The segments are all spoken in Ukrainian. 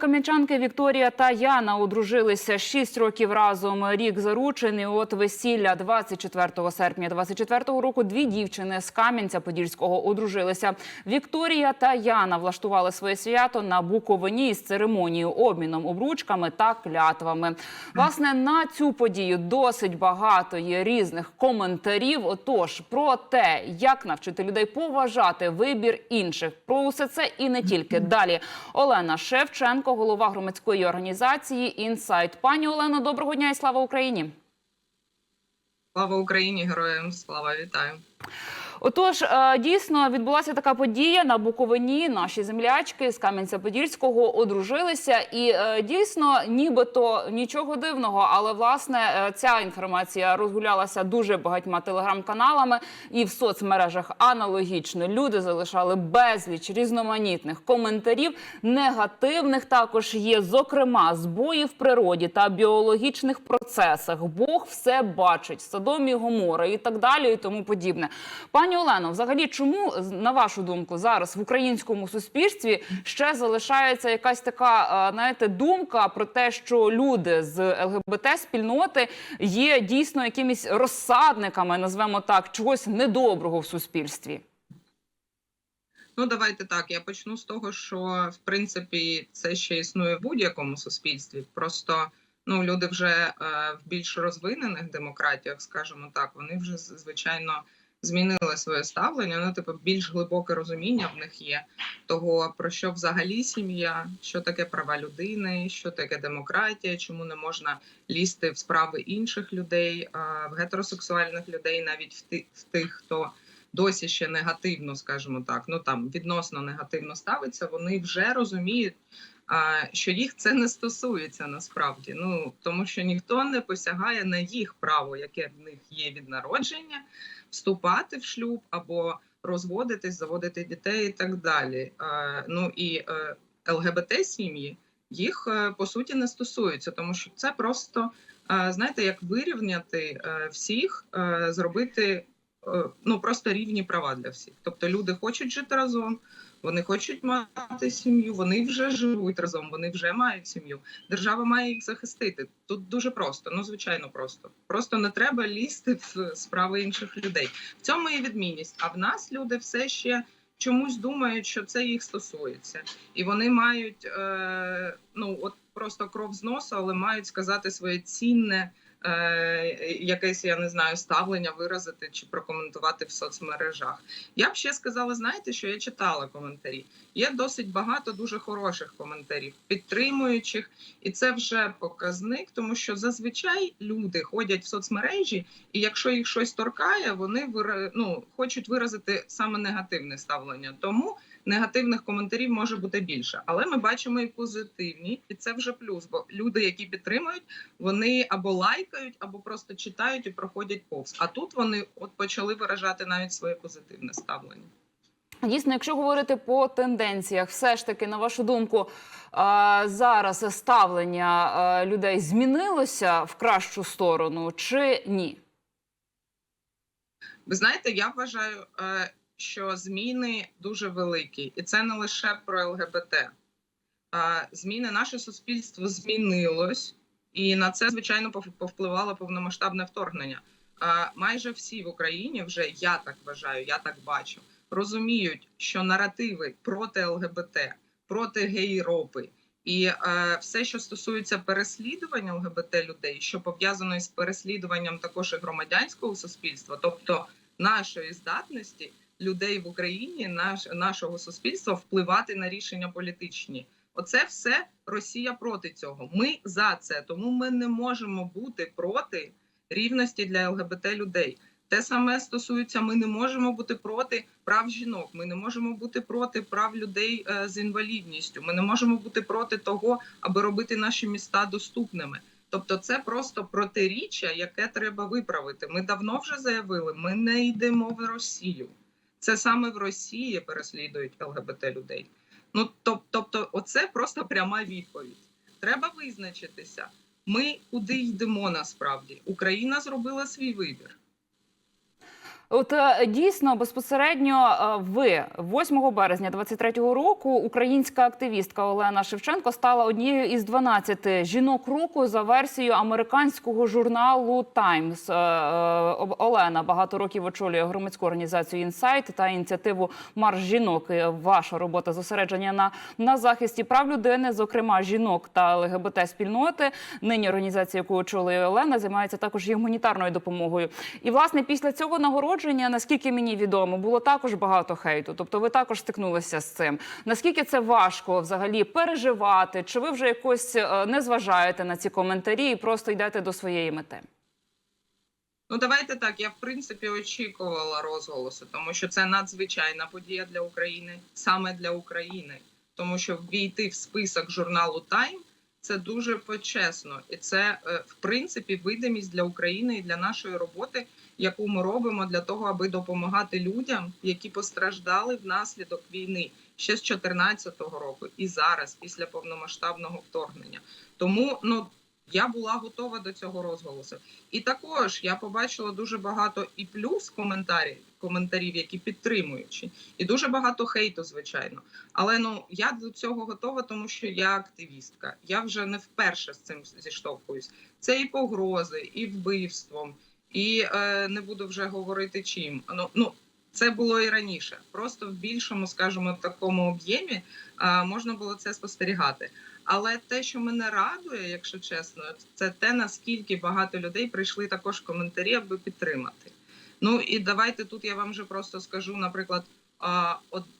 Кам'янчанки Вікторія та Яна одружилися 6 років разом. Рік заручений. От весілля 24 серпня 24 року. Дві дівчини з Кам'янця-Подільського одружилися. Вікторія та Яна влаштували своє свято на Буковині із церемонією обміном обручками та клятвами. Власне на цю подію досить багато є різних коментарів. Отож, про те, як навчити людей поважати вибір інших, про усе це і не тільки далі. Олена Шевченко, голова громадської організації Інсайт. Пані Олено, доброго дня і слава Україні. Слава Україні, героям слава вітаю. Отож, е, дійсно відбулася така подія на Буковині. Наші землячки з Кам'янця-Подільського одружилися, і е, дійсно, нібито нічого дивного. Але власне е, ця інформація розгулялася дуже багатьма телеграм-каналами і в соцмережах аналогічно. Люди залишали безліч різноманітних коментарів. Негативних також є, зокрема, збої в природі та біологічних процесах. Бог все бачить, Содом і Гомора і так далі, і тому подібне. Пані Олено, взагалі, чому на вашу думку зараз в українському суспільстві ще залишається якась така, знаєте, думка про те, що люди з ЛГБТ спільноти є дійсно якимись розсадниками, назвемо так, чогось недоброго в суспільстві? Ну давайте так. Я почну з того, що в принципі це ще існує в будь-якому суспільстві. Просто ну люди вже е, в більш розвинених демократіях, скажімо так, вони вже звичайно змінили своє ставлення. Ну, типу, більш глибоке розуміння в них є того, про що взагалі сім'я, що таке права людини, що таке демократія, чому не можна лізти в справи інших людей, в гетеросексуальних людей, навіть в тих, хто досі ще негативно, скажімо так, ну там відносно негативно ставиться, вони вже розуміють. Що їх це не стосується насправді, ну тому що ніхто не посягає на їх право, яке в них є від народження, вступати в шлюб або розводитись, заводити дітей і так далі. Ну і е, ЛГБТ сім'ї їх е, по суті не стосуються, тому що це просто е, знаєте, як вирівняти всіх, зробити ну просто рівні права для всіх. Тобто люди хочуть жити разом. Вони хочуть мати сім'ю, вони вже живуть разом, вони вже мають сім'ю. Держава має їх захистити. Тут дуже просто, ну звичайно, просто. Просто не треба лізти в справи інших людей. В цьому є відмінність. А в нас люди все ще чомусь думають, що це їх стосується, і вони мають е, ну от просто кров з носу, але мають сказати своє цінне. Е, якесь я не знаю ставлення виразити чи прокоментувати в соцмережах. Я б ще сказала, знаєте, що я читала коментарі. Є досить багато дуже хороших коментарів, підтримуючих, і це вже показник, тому що зазвичай люди ходять в соцмережі, і якщо їх щось торкає, вони ну, хочуть виразити саме негативне ставлення. Тому негативних коментарів може бути більше, але ми бачимо і позитивні, і це вже плюс. Бо люди, які підтримують, вони або лайкають, або просто читають і проходять повз. А тут вони от почали виражати навіть своє позитивне ставлення. Дійсно, якщо говорити по тенденціях, все ж таки, на вашу думку, зараз ставлення людей змінилося в кращу сторону чи ні? Ви знаєте, я вважаю, е, що зміни дуже великі, і це не лише про ЛГБТ. Зміни наше суспільство змінилось, і на це звичайно повпливало повномасштабне вторгнення. Майже всі в Україні вже я так вважаю, я так бачу, розуміють, що наративи проти ЛГБТ, проти геїропи і е, все, що стосується переслідування ЛГБТ людей, що пов'язано із переслідуванням також і громадянського суспільства, тобто нашої здатності людей в Україні, наш, нашого суспільства впливати на рішення політичні. Оце все Росія проти цього. Ми за це, тому ми не можемо бути проти рівності для ЛГБТ людей. Те саме стосується, ми не можемо бути проти прав жінок. Ми не можемо бути проти прав людей е, з інвалідністю. Ми не можемо бути проти того, аби робити наші міста доступними. Тобто, це просто протиріччя, яке треба виправити. Ми давно вже заявили, ми не йдемо в Росію. Це саме в Росії переслідують ЛГБТ людей. Ну тоб- тобто, оце просто пряма відповідь. Треба визначитися. Ми куди йдемо насправді. Україна зробила свій вибір. От е, дійсно безпосередньо е, ви 8 березня 23-го року українська активістка Олена Шевченко стала однією із 12 жінок року за версією американського журналу Times. Е, Олена багато років очолює громадську організацію «Інсайт» та ініціативу Марш жінок. Ваша робота зосередження на, на захисті прав людини, зокрема жінок та ЛГБТ спільноти. Нині організація, яку очолює Олена, займається також і гуманітарною допомогою. І власне після цього нагородження, наскільки мені відомо, було також багато хейту. Тобто, ви також стикнулися з цим. Наскільки це важко взагалі переживати? Чи ви вже якось е, не зважаєте на ці коментарі і просто йдете до своєї мети? Ну, давайте так. Я в принципі очікувала розголосу, тому що це надзвичайна подія для України, саме для України, тому що ввійти в список журналу Time це дуже почесно, і це е, в принципі видимість для України і для нашої роботи, яку ми робимо для того, аби допомагати людям, які постраждали внаслідок війни ще з 2014 року і зараз, після повномасштабного вторгнення. Тому ну я була готова до цього розголосу. І також я побачила дуже багато і плюс коментарів, коментарів, які підтримуючі, і дуже багато хейту, звичайно. Але ну я до цього готова, тому що я активістка. Я вже не вперше з цим зіштовхуюсь. Це і погрози, і вбивством, і е, не буду вже говорити чим. Ну ну. Це було і раніше, просто в більшому, скажімо, такому об'ємі а, можна було це спостерігати. Але те, що мене радує, якщо чесно, це те, наскільки багато людей прийшли також коментарі, аби підтримати. Ну і давайте тут я вам вже просто скажу, наприклад,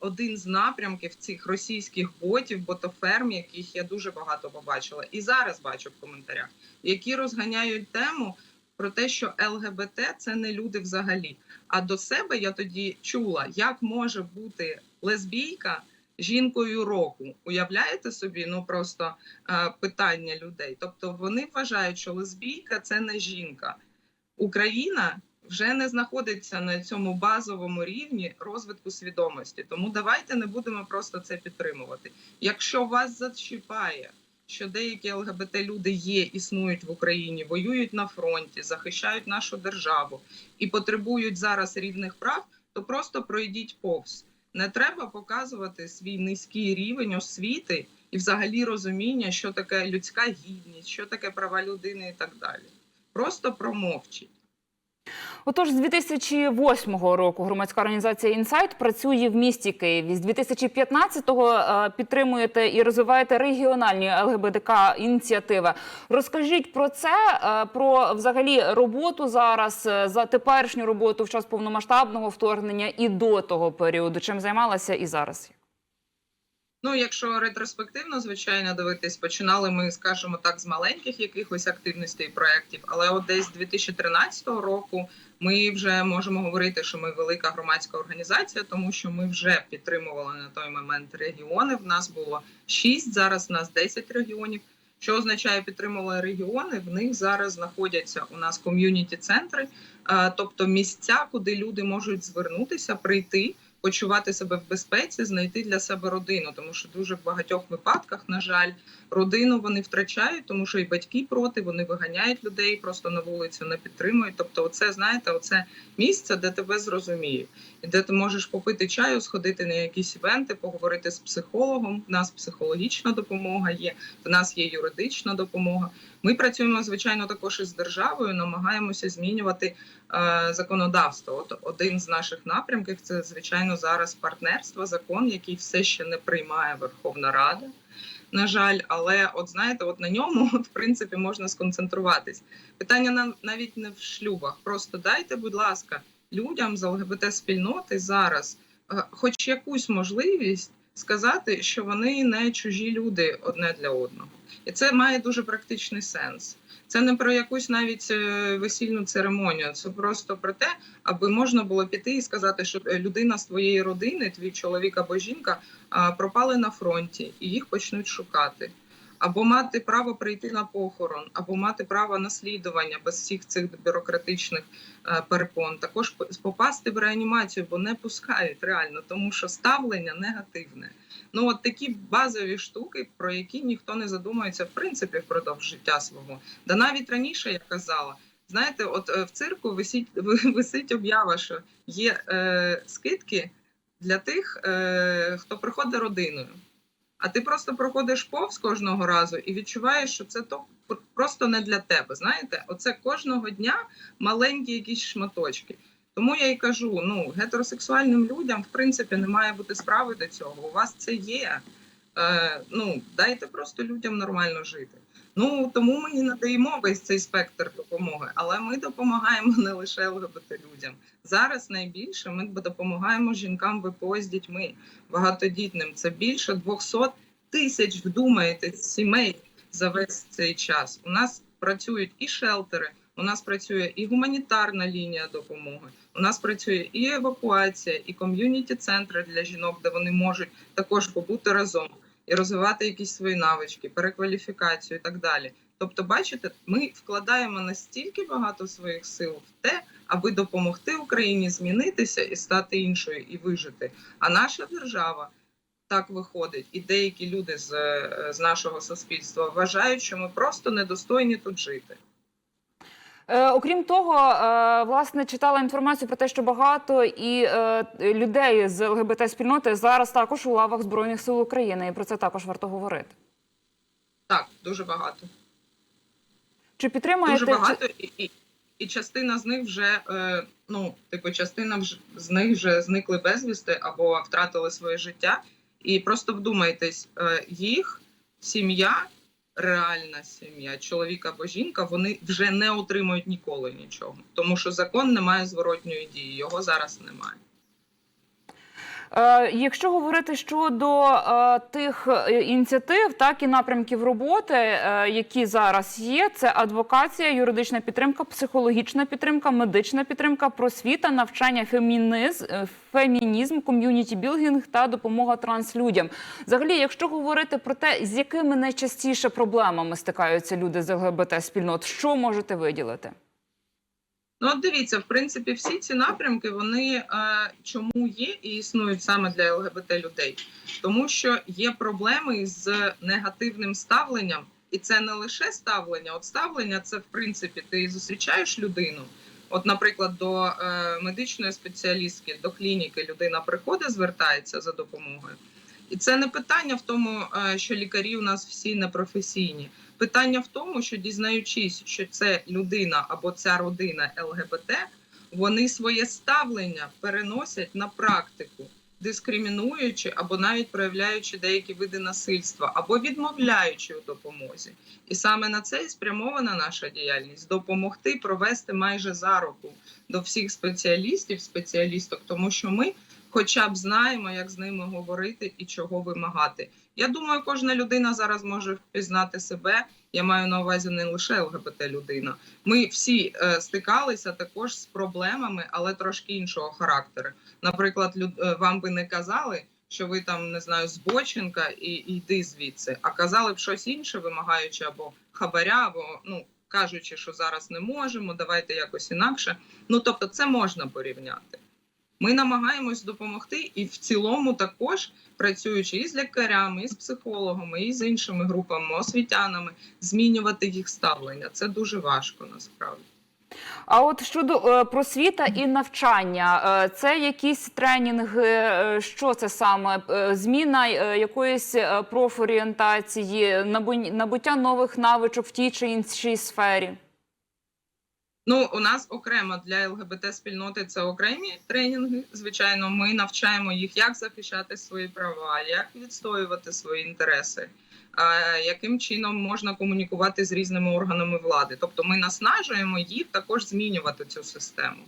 один з напрямків цих російських ботів, ботоферм, яких я дуже багато побачила, і зараз бачу в коментарях, які розганяють тему про те, що ЛГБТ це не люди взагалі. А до себе я тоді чула, як може бути лесбійка жінкою року. Уявляєте собі? Ну просто е, питання людей. Тобто вони вважають, що лесбійка це не жінка. Україна вже не знаходиться на цьому базовому рівні розвитку свідомості. Тому давайте не будемо просто це підтримувати. Якщо вас зачіпає, що деякі ЛГБТ люди є, існують в Україні, воюють на фронті, захищають нашу державу і потребують зараз рівних прав, то просто пройдіть повз. Не треба показувати свій низький рівень освіти і взагалі розуміння, що таке людська гідність, що таке права людини і так далі. Просто промовчіть. Отож, з 2008 року громадська організація «Інсайт» працює в місті Києві. З 2015-го е, підтримуєте і розвиваєте регіональні ЛГБТК ініціативи. Розкажіть про це, е, про взагалі роботу зараз, е, за теперішню роботу в час повномасштабного вторгнення і до того періоду. Чим займалася і зараз? Ну, якщо ретроспективно, звичайно, дивитись, починали ми, скажімо так, з маленьких якихось активностей проєктів, але от десь з 2013 року ми вже можемо говорити, що ми велика громадська організація, тому що ми вже підтримували на той момент регіони. В нас було 6, зараз в нас 10 регіонів. Що означає підтримували регіони? В них зараз знаходяться у нас ком'юніті центри, тобто місця, куди люди можуть звернутися, прийти почувати себе в безпеці, знайти для себе родину, тому що дуже в багатьох випадках, на жаль, родину вони втрачають, тому що і батьки проти вони виганяють людей просто на вулицю, не підтримують. Тобто, оце знаєте, оце місце, де тебе зрозуміють, і де ти можеш попити чаю, сходити на якісь івенти, поговорити з психологом. В нас психологічна допомога є, в нас є юридична допомога. Ми працюємо звичайно також із державою, намагаємося змінювати е, законодавство. От один з наших напрямків це звичайно зараз партнерство, закон, який все ще не приймає Верховна Рада. На жаль, але от знаєте, от на ньому от, в принципі можна сконцентруватись. Питання нам навіть не в шлюбах. Просто дайте, будь ласка, людям з ЛГБТ спільноти зараз, е, хоч якусь можливість сказати, що вони не чужі люди одне для одного, і це має дуже практичний сенс. Це не про якусь навіть е, весільну церемонію. Це просто про те, аби можна було піти і сказати, що е, людина з твоєї родини, твій чоловік або жінка, пропали на фронті і їх почнуть шукати. Або мати право прийти на похорон, або мати право наслідування без всіх цих бюрократичних е, перепон. Також попасти в реанімацію, бо не пускають реально, тому що ставлення негативне. Ну от такі базові штуки, про які ніхто не задумується в принципі впродовж життя свого. Да навіть раніше я казала, Знаєте, от е, в цирку висить, висить об'ява, що є е, скидки для тих, е, хто приходить родиною. А ти просто проходиш повз кожного разу і відчуваєш, що це то просто не для тебе. Знаєте, оце кожного дня маленькі якісь шматочки. Тому я й кажу: ну, гетеросексуальним людям, в принципі, не має бути справи до цього. У вас це є. Е, ну, дайте просто людям нормально жити. Ну тому ми і надаємо весь цей спектр допомоги, але ми допомагаємо не лише ЛГБТ людям. Зараз найбільше ми допомагаємо жінкам ВПО з дітьми багатодітним. Це більше 200 тисяч, вдумаєтесь, сімей за весь цей час. У нас працюють і шелтери, у нас працює і гуманітарна лінія допомоги. У нас працює і евакуація, і ком'юніті центри для жінок, де вони можуть також побути разом і розвивати якісь свої навички, перекваліфікацію і так далі. Тобто, бачите, ми вкладаємо настільки багато своїх сил в те, аби допомогти Україні змінитися і стати іншою, і вижити. А наша держава так виходить, і деякі люди з, е, з нашого суспільства вважають, що ми просто недостойні тут жити. Е, окрім того, е, власне читала інформацію про те, що багато і е, людей з ЛГБТ спільноти зараз також у лавах збройних сил України, і про це також варто говорити. Так, дуже багато. Чи підтримуєте Дуже багато, і, і, і частина з них вже е, ну, типу, частина вж- з них вже зникли безвісти або втратили своє життя. І просто вдумайтесь, е, їх сім'я, реальна сім'я, чоловік або жінка, вони вже не отримують ніколи нічого, тому що закон не має зворотньої дії, його зараз немає. Е, Якщо говорити щодо е, тих е, ініціатив, так і напрямків роботи, які зараз є, це адвокація, юридична підтримка, психологічна підтримка, медична підтримка, просвіта, навчання, фемінізм, фемінізм, ком'юніті білдинг та допомога транслюдям. Взагалі, якщо говорити про те, з якими найчастіше проблемами стикаються люди з ЛГБТ спільнот, що можете виділити? Ну, от дивіться, в принципі, всі ці напрямки вони е, чому є і існують саме для ЛГБТ людей, тому що є проблеми з негативним ставленням, і це не лише ставлення. От ставлення це в принципі ти зустрічаєш людину. От, наприклад, до е, медичної спеціалістки, до клініки людина приходить, звертається за допомогою. І це не питання в тому, е, що лікарі у нас всі непрофесійні. Питання в тому, що дізнаючись, що це людина або ця родина ЛГБТ, вони своє ставлення переносять на практику, дискримінуючи або навіть проявляючи деякі види насильства, або відмовляючи у допомозі. І саме на це і спрямована наша діяльність допомогти провести майже за руку до всіх спеціалістів, спеціалісток, тому що ми. Хоча б знаємо, як з ними говорити і чого вимагати. Я думаю, кожна людина зараз може впізнати себе. Я маю на увазі не лише ЛГБТ людина. Ми всі е, стикалися також з проблемами, але трошки іншого характеру. Наприклад, люд, е, вам би не казали, що ви там не знаю, збочинка і, і йди звідси, а казали б щось інше, вимагаючи або хабаря, або ну кажучи, що зараз не можемо, давайте якось інакше. Ну тобто, це можна порівняти. Ми намагаємось допомогти і в цілому також працюючи і з лікарями, і з психологами, і з іншими групами, освітянами, змінювати їх ставлення. Це дуже важко насправді. А от щодо е, просвіта і навчання, е, це якісь тренінги, е, що це саме? Зміна якоїсь профорієнтації, набу- набуття нових навичок в тій чи іншій сфері? Ну, у нас окремо для ЛГБТ спільноти це окремі тренінги. Звичайно, ми навчаємо їх, як захищати свої права, як відстоювати свої інтереси, яким чином можна комунікувати з різними органами влади. Тобто, ми наснажуємо їх також змінювати цю систему.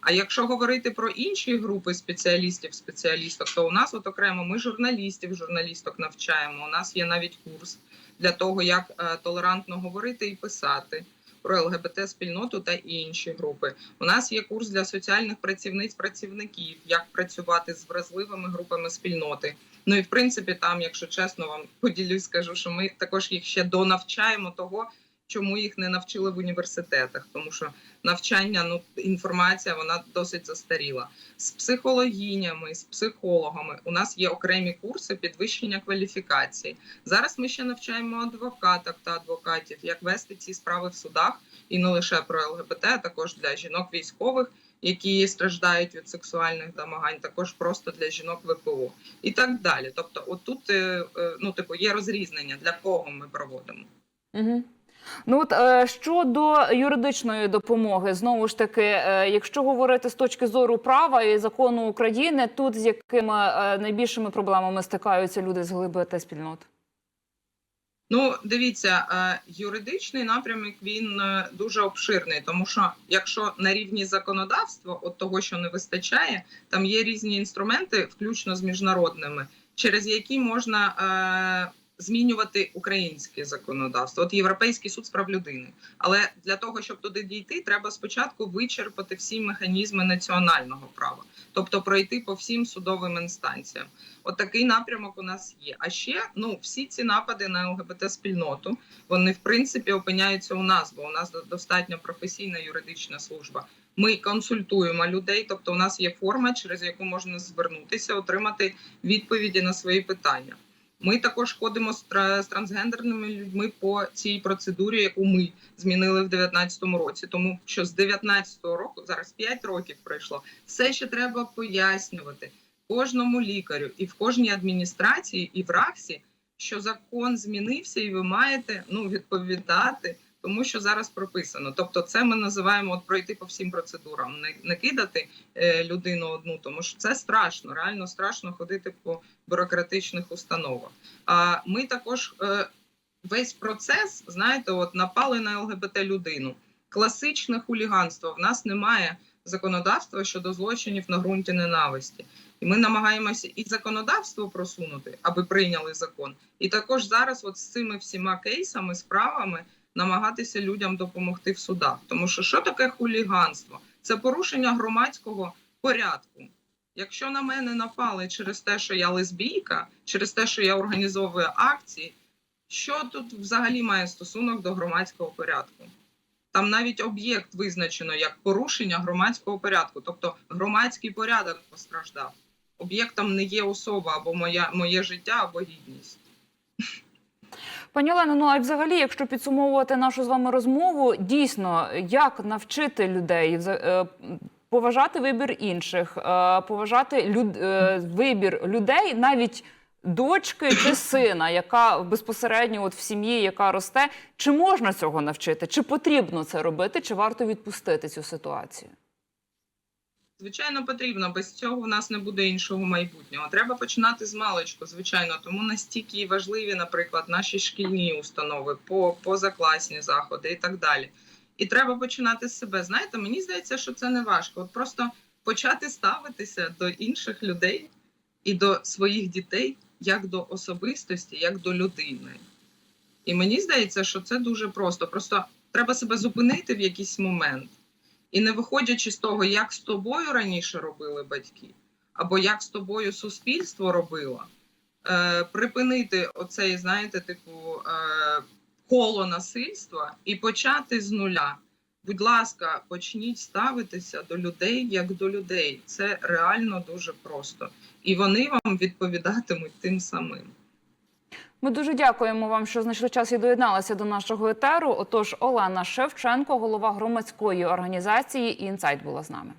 А якщо говорити про інші групи спеціалістів, спеціалісток, то у нас от окремо ми журналістів, журналісток навчаємо. У нас є навіть курс для того, як е, толерантно говорити і писати про ЛГБТ спільноту та інші групи. У нас є курс для соціальних працівниць працівників, як працювати з вразливими групами спільноти. Ну і в принципі, там, якщо чесно, вам поділюсь, скажу, що ми також їх ще донавчаємо того, чому їх не навчили в університетах, тому що навчання, ну інформація вона досить застаріла. З психологінями, з психологами у нас є окремі курси підвищення кваліфікації. Зараз ми ще навчаємо адвокаток та адвокатів, як вести ці справи в судах, і не лише про ЛГБТ, а також для жінок військових, які страждають від сексуальних домагань, також просто для жінок ВПО і так далі. Тобто, отут е, е, ну типу є розрізнення для кого ми проводимо. Угу. Ну от е, щодо юридичної допомоги, знову ж таки, е, якщо говорити з точки зору права і закону України, тут з якими е, найбільшими проблемами стикаються люди з ЛГБТ спільнот? Ну, дивіться, юридичний напрямок він дуже обширний, тому що якщо на рівні законодавства, от того, що не вистачає, там є різні інструменти, включно з міжнародними, через які можна змінювати українське законодавство. От Європейський суд з прав людини. Але для того, щоб туди дійти, треба спочатку вичерпати всі механізми національного права, тобто пройти по всім судовим інстанціям. От такий напрямок у нас є. А ще ну всі ці напади на ЛГБТ спільноту вони в принципі опиняються у нас, бо у нас достатньо професійна юридична служба. Ми консультуємо людей, тобто у нас є форма, через яку можна звернутися, отримати відповіді на свої питання. Ми також ходимо з, трансгендерними людьми по цій процедурі, яку ми змінили в 2019 році. Тому що з 2019 року зараз 5 років пройшло, все ще треба пояснювати кожному лікарю і в кожній адміністрації, і в РАКСі, що закон змінився, і ви маєте ну відповідати, тому що зараз прописано. Тобто, це ми називаємо от пройти по всім процедурам, не, не кидати е, людину одну, тому що це страшно, реально страшно ходити по бюрократичних установах. А ми також е, весь процес, знаєте, от напали на ЛГБТ людину. Класичне хуліганство в нас немає законодавства щодо злочинів на ґрунті ненависті. І ми намагаємося і законодавство просунути, аби прийняли закон, і також зараз, от з цими всіма кейсами, справами, намагатися людям допомогти в судах. Тому що що таке хуліганство? Це порушення громадського порядку. Якщо на мене напали через те, що я лесбійка, через те, що я організовую акції, що тут взагалі має стосунок до громадського порядку? Там навіть об'єкт визначено як порушення громадського порядку, тобто громадський порядок постраждав. Об'єктом не є особа або моя, моє життя, або гідність. Пані Олено, ну а взагалі, якщо підсумовувати нашу з вами розмову, дійсно, як навчити людей е, поважати вибір інших, е, поважати люд, е, вибір людей, навіть дочки чи сина, яка безпосередньо от в сім'ї, яка росте, чи можна цього навчити? Чи потрібно це робити, чи варто відпустити цю ситуацію? Звичайно, потрібно. Без цього в нас не буде іншого майбутнього. Треба починати з маличку, звичайно. Тому настільки важливі, наприклад, наші шкільні установи, по, позакласні заходи і так далі. І треба починати з себе. Знаєте, мені здається, що це не важко. От просто почати ставитися до інших людей і до своїх дітей як до особистості, як до людини. І мені здається, що це дуже просто. Просто треба себе зупинити в якийсь момент. І не виходячи з того, як з тобою раніше робили батьки, або як з тобою суспільство робило, е, припинити оцей, знаєте, типу е, коло насильства і почати з нуля. Будь ласка, почніть ставитися до людей як до людей. Це реально дуже просто. І вони вам відповідатимуть тим самим. Ми дуже дякуємо вам, що знайшли час і доєдналися до нашого етеру. Отож, Олена Шевченко, голова громадської організації «Інсайт» була з нами.